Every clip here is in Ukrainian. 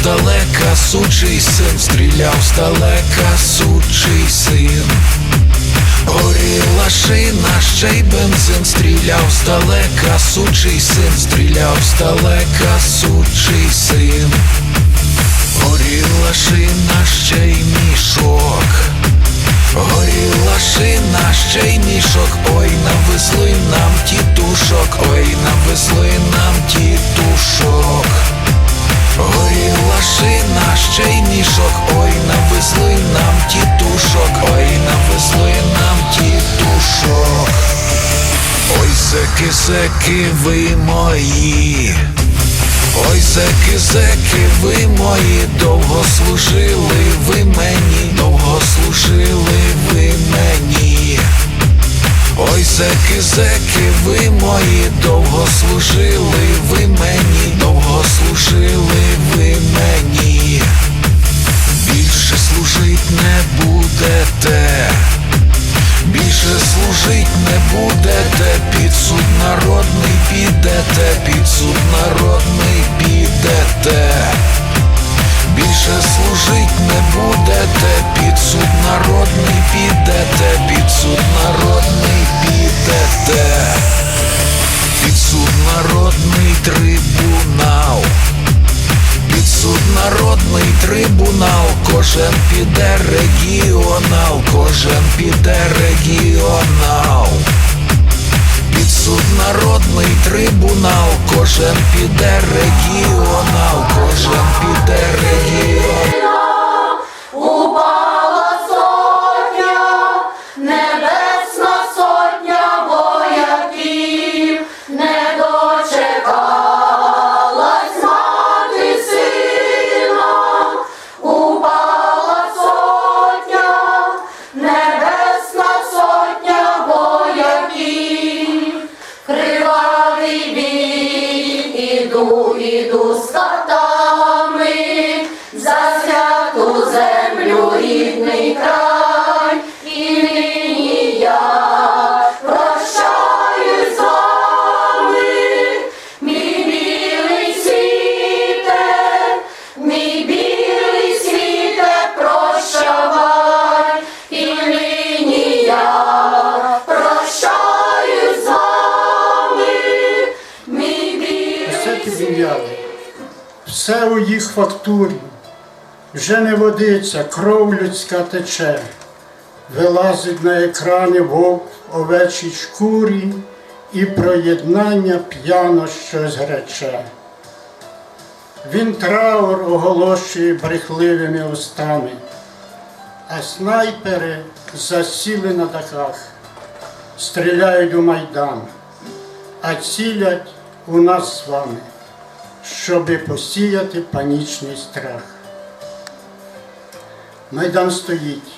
здалека, сучий син, стріляв здалека, сучий син. Горіла шина, ще й бензин, стріляв здалека, сучий син, стріляв здалека, сучий зеки, ви мої. Ой, зеки, зеки, ви мої, довго служили ви мені, довго служили ви мені. Ой, зеки, зеки, ви мої, довго служили ви мені, довго служили ви мені. Більше служить не будете. Більше служить не будете, під народний підете, під суд народний підете. Більше служить не будете, під суд народний підете, під суд народний підете. Під народний трибунал. Під суд народний трибунал, кожен піде регіонал, кожен піде регіонал. Народний трибунал, кожен піде регіонал, кожен піде регіонал. Рідний край, і нині я прощаюсь з вами, мій білий світе, мій білий світе, прощавай, і нині я прощаюсь з вами, мій білий підм'яли, все у їх фактурі, вже не водиться, кров людська тече, вилазить на екрани вовк овечій шкурі і про єднання п'яно щось грече. Він траур оголошує брехливими устами, а снайпери засіли на дахах, стріляють у майдан, а цілять у нас з вами щоби посіяти панічний страх. Майдан стоїть,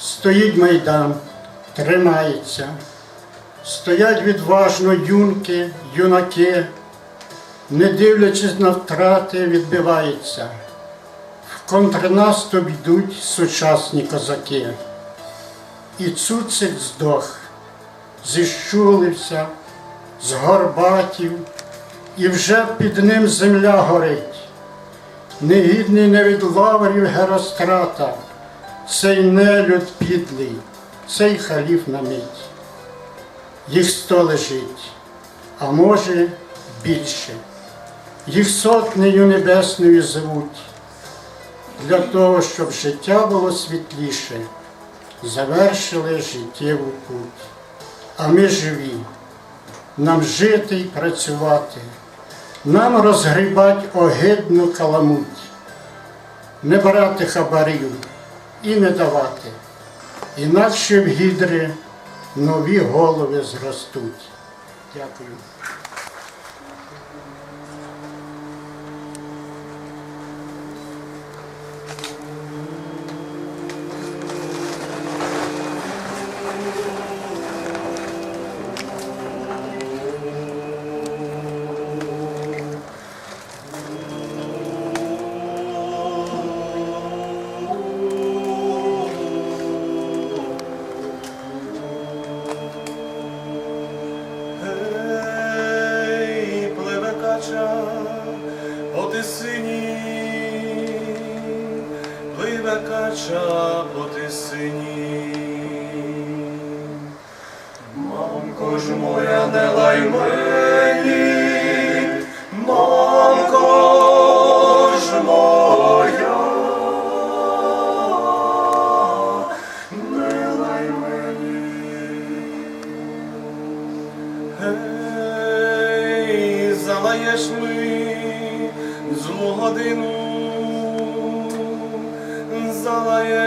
стоїть майдан, тримається, стоять відважно юнки, юнаки, не дивлячись на втрати, відбиваються. В контрнаступ йдуть сучасні козаки. І цуцик здох, зіщулився, згорбатів, і вже під ним земля горить. Негідний не від лаврів Герострата, цей нелюд підлий, цей халіф на мить. Їх сто лежить, а може більше. Їх сотнею небесною звуть, для того, щоб життя було світліше, завершили життєву путь. А ми живі, нам жити й працювати, нам розгрібать огидну каламуть. не брати хабарів і не давати. Інакше в гідри нові голови зростуть. Дякую. Мамко ж моя, не лай мені, мамко ж моя, не лай мені. Гей, залаєш ми злу годину,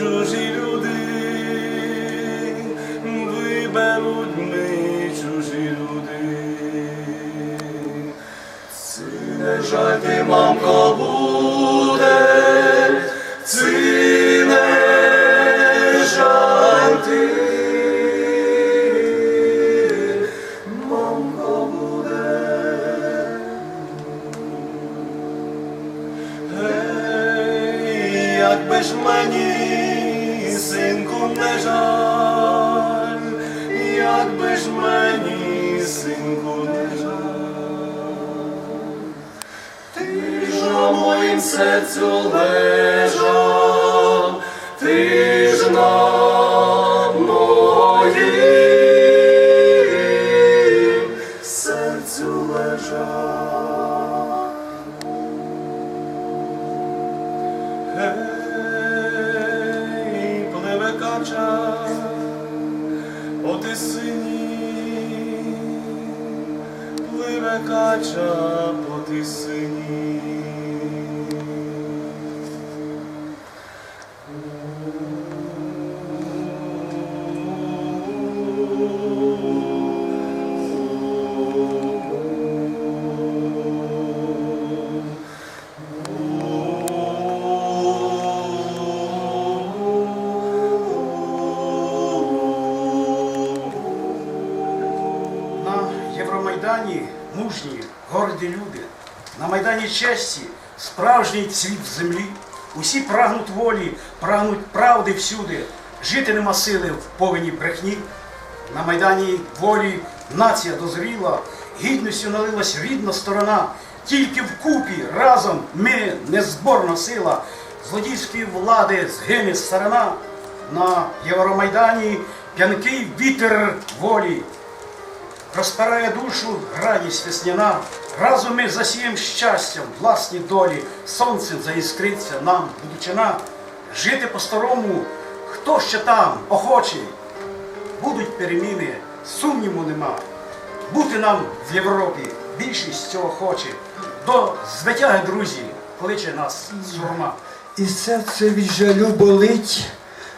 Jesus моїм серцю лежав, ти ж на честі справжній цвіт землі. Усі прагнуть волі, прагнуть правди всюди. Жити нема сили в повені брехні. На Майдані волі нація дозріла, гідністю налилась рідна сторона. Тільки вкупі разом ми незборна сила. Злодійської влади згине сторона. На Євромайдані п'янкий вітер волі. Розпирає душу радість весняна. Разом ми засієм щастям власні долі, сонцем заіскриться нам будучина. Жити по-старому, хто ще там охочий. Будуть переміни, сумніву нема. Бути нам в Європі більшість цього хоче. До звитяги, друзі, кличе нас сурма. І серце від жалю болить,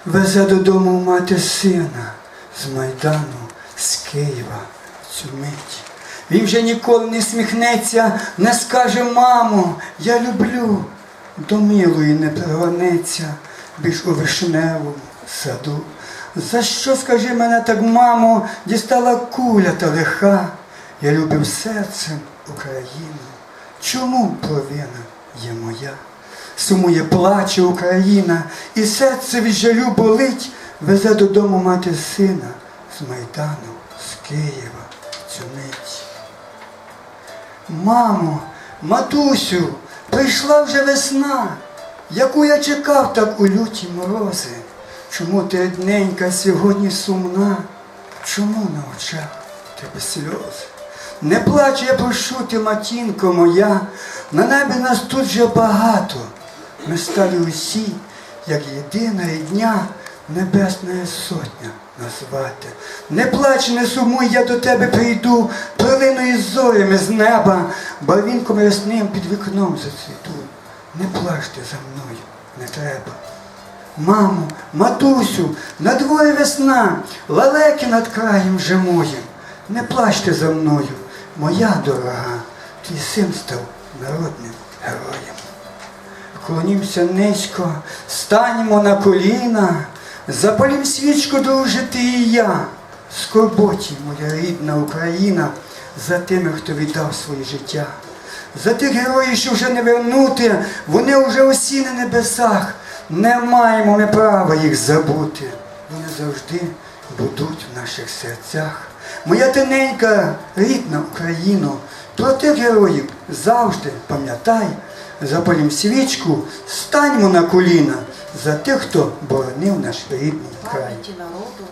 везе додому мати сина з Майдану, з Києва цю мить. Він вже ніколи не сміхнеться, не скаже, мамо, я люблю. До милої не пригонеться, більш у вишневому саду. За що, скажи мене так, мамо, дістала куля та лиха? Я любив серцем Україну. Чому провина є моя? Сумує, плаче Україна, і серце від жалю болить, везе додому мати сина з Майдану, з Києва мить. Мамо, матусю, прийшла вже весна, яку я чекав так у люті морози. Чому ти одненька сьогодні сумна? Чому на очах тебе сльози? Не плач, я прошу ти, матінко моя, на небі нас тут вже багато. Ми стали усі, як єдина рідня, небесна сотня назвати. Не плач, не сумуй, я до тебе прийду, прилину із зорями з неба, барвінком ясним під вікном зацвіту. Не плачте за мною, не треба. Мамо, матусю, на дворі весна, лалеки над краєм моїм. Не плачте за мною, моя дорога, твій син став народним героєм. Вклонімося низько, станемо на коліна, запалім свічку, друже, ти і я. Скорботі, моя рідна Україна, за тими, хто віддав своє життя. За тих героїв, що вже не вернути, вони вже усі на небесах. Не маємо ми права їх забути. Вони завжди будуть в наших серцях. Моя тоненька, рідна Україно, про тих героїв завжди пам'ятай, запалім свічку, станьмо на коліна за тих, хто боронив наш рідний край. пам'яті народу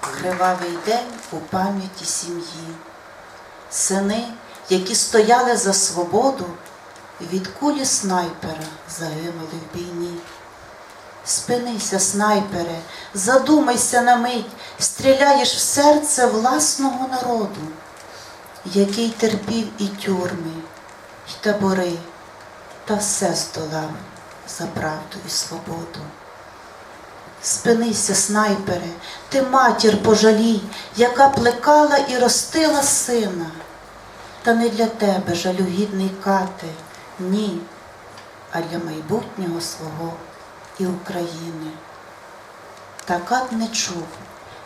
кривавий день у пам'яті сім'ї. Сини, які стояли за свободу, від кулі снайпера загинули в війні. Спинися, снайпере, задумайся на мить, стріляєш в серце власного народу, який терпів і тюрми, і табори, та все здолав за правду і свободу. Спинися, снайпере, ти матір пожалій, яка плекала і ростила сина. Та не для тебе жалюгідний кати, ні, а для майбутнього свого і України. Та кат не чув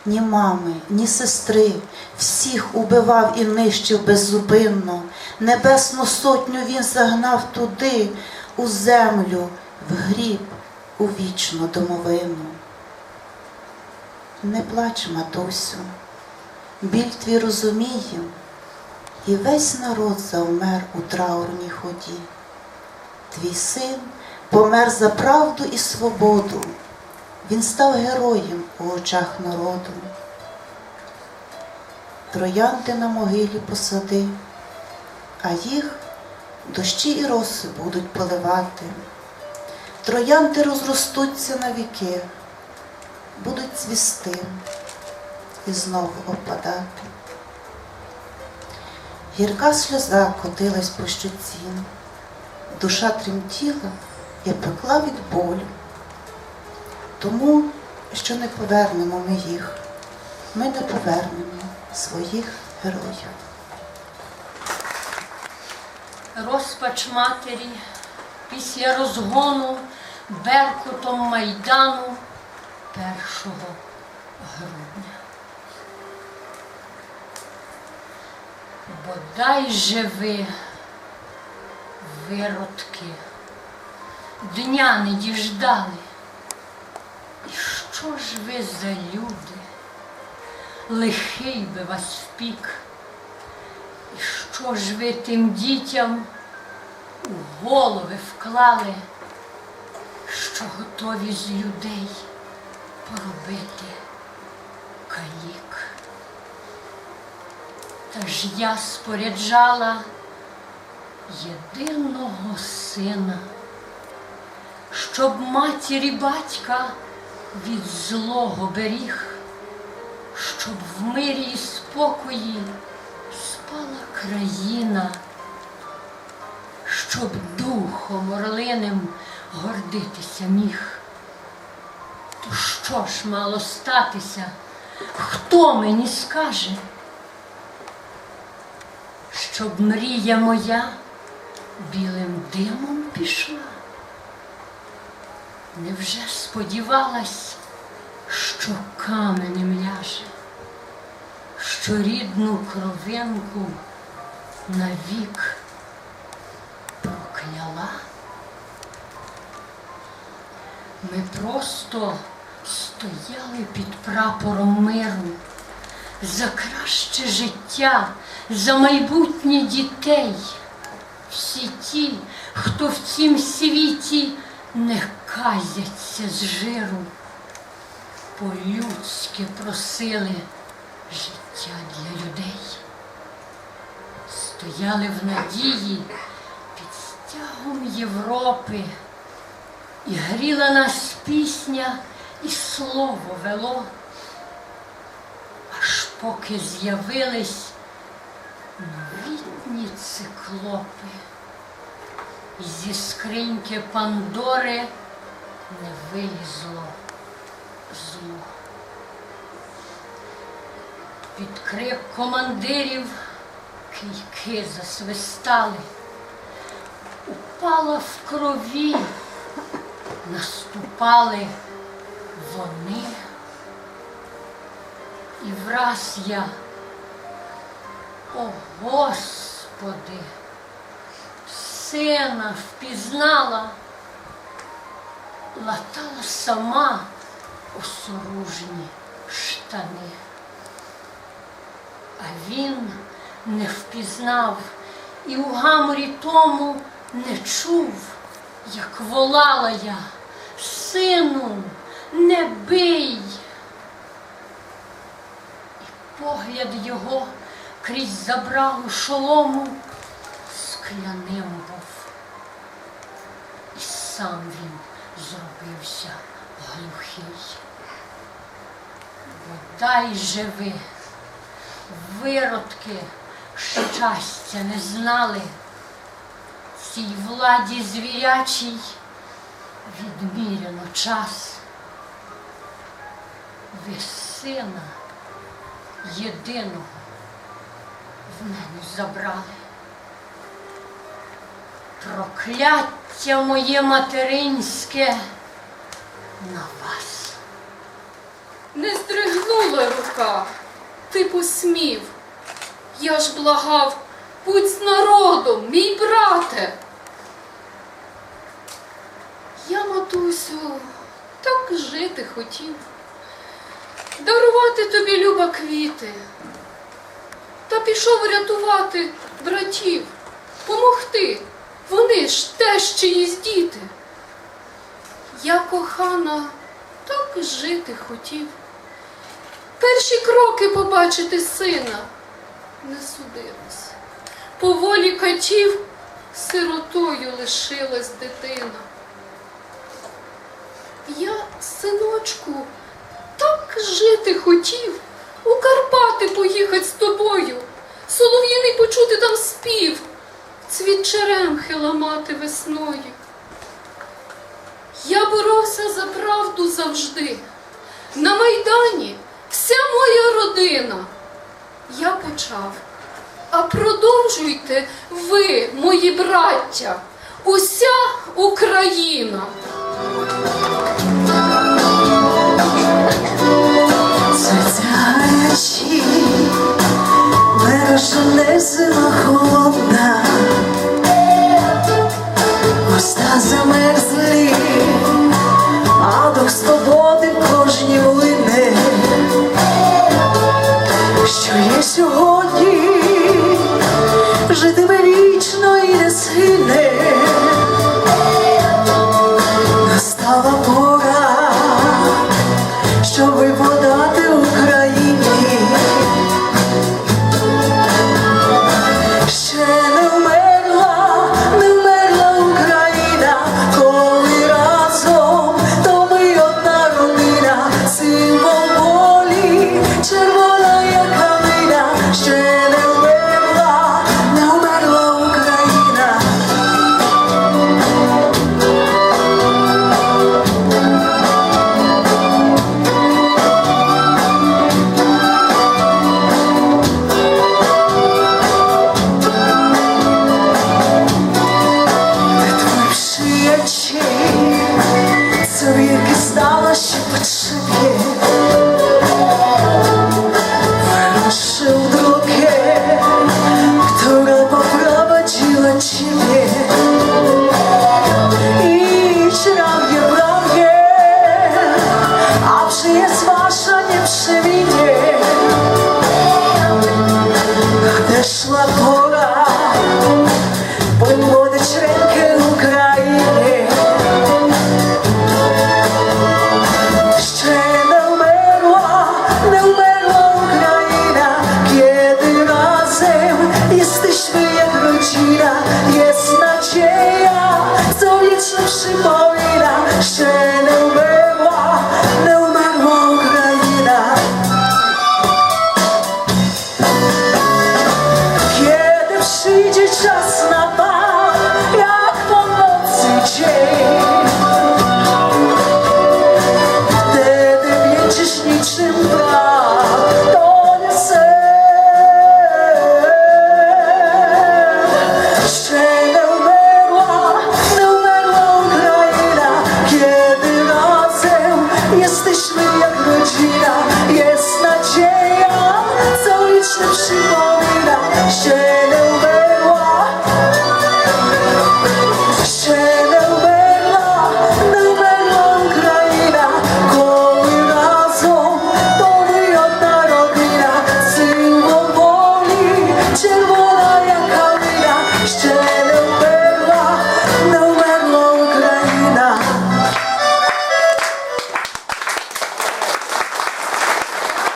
ні мами, ні сестри, всіх убивав і нищив беззупинно. Небесну сотню він загнав туди, у землю, в гріб, у вічну домовину. Не плач, матусю, біль твій розумієм, і весь народ завмер у траурній ході. Твій син помер за правду і свободу, він став героєм у очах народу. Троянди на могилі посади, а їх дощі і роси будуть поливати. Троянди розростуться на віки будуть цвісти і знову опадати. Гірка сльоза котилась по щоці, душа тремтіла і пекла від болю. Тому, що не повернемо ми їх, ми не повернемо своїх героїв. Розпач матері після розгону беркутом майдану 1 грудня. Бодай же ви, виродки, дня не діждали. І що ж ви за люди? Лихий би вас впік. І що ж ви тим дітям у голови вклали, що готові з людей поробити калік? Та ж я споряджала єдиного сина, щоб матір і батька від злого беріг, щоб в мирі і спокої спала країна, щоб духом орлиним гордитися міг. То що ж мало статися? Хто мені скаже? Щоб мрія моя білим димом пішла? Невже сподівалась, що каменем ляже, що рідну кровинку навік Ми просто стояли під прапором миру за краще життя, за майбутнє дітей. Всі ті, хто в цім світі не казяться з жиру, по-людськи просили життя для людей. Стояли в надії під стягом Європи, і гріла нас пісня, і слово вело, аж поки з'явились новітні циклопи. І зі скриньки Пандори не вилізло зло. Під крик командирів кийки засвистали, упала в крові, наступали вони. І враз я, о Господи, сина впізнала, латала сама осоружні штани. А він не впізнав і у гаморі тому не чув, як волала я, сину, не бий. І погляд його крізь забралу шолому скляним був. І сам він зробився глухий. Бодай живи, виродки щастя не знали, цій владі звірячій відміряно час. Ви сина єдиного в мене забрали. Прокляття моє материнське на вас. Не здригнула рука, ти посмів. Я ж благав, будь з народом, мій брате. Я, матусю, так жити хотів. Дарувати тобі люба квіти. Та пішов рятувати братів, помогти. Вони ж теж чиїсь діти. Я кохана так жити хотів. Перші кроки побачити сина не судилось. По волі катів сиротою лишилась дитина. Я, синочку, так жити хотів, у Карпати поїхать з тобою, солов'їний почути там спів, цвіт черемхи ламати весною. Я боровся за правду завжди. На Майдані вся моя родина. Я почав. А продовжуйте ви, мої браття, уся Україна. гарячі, виражене зима холодна, уста замерзли, а дух свободи.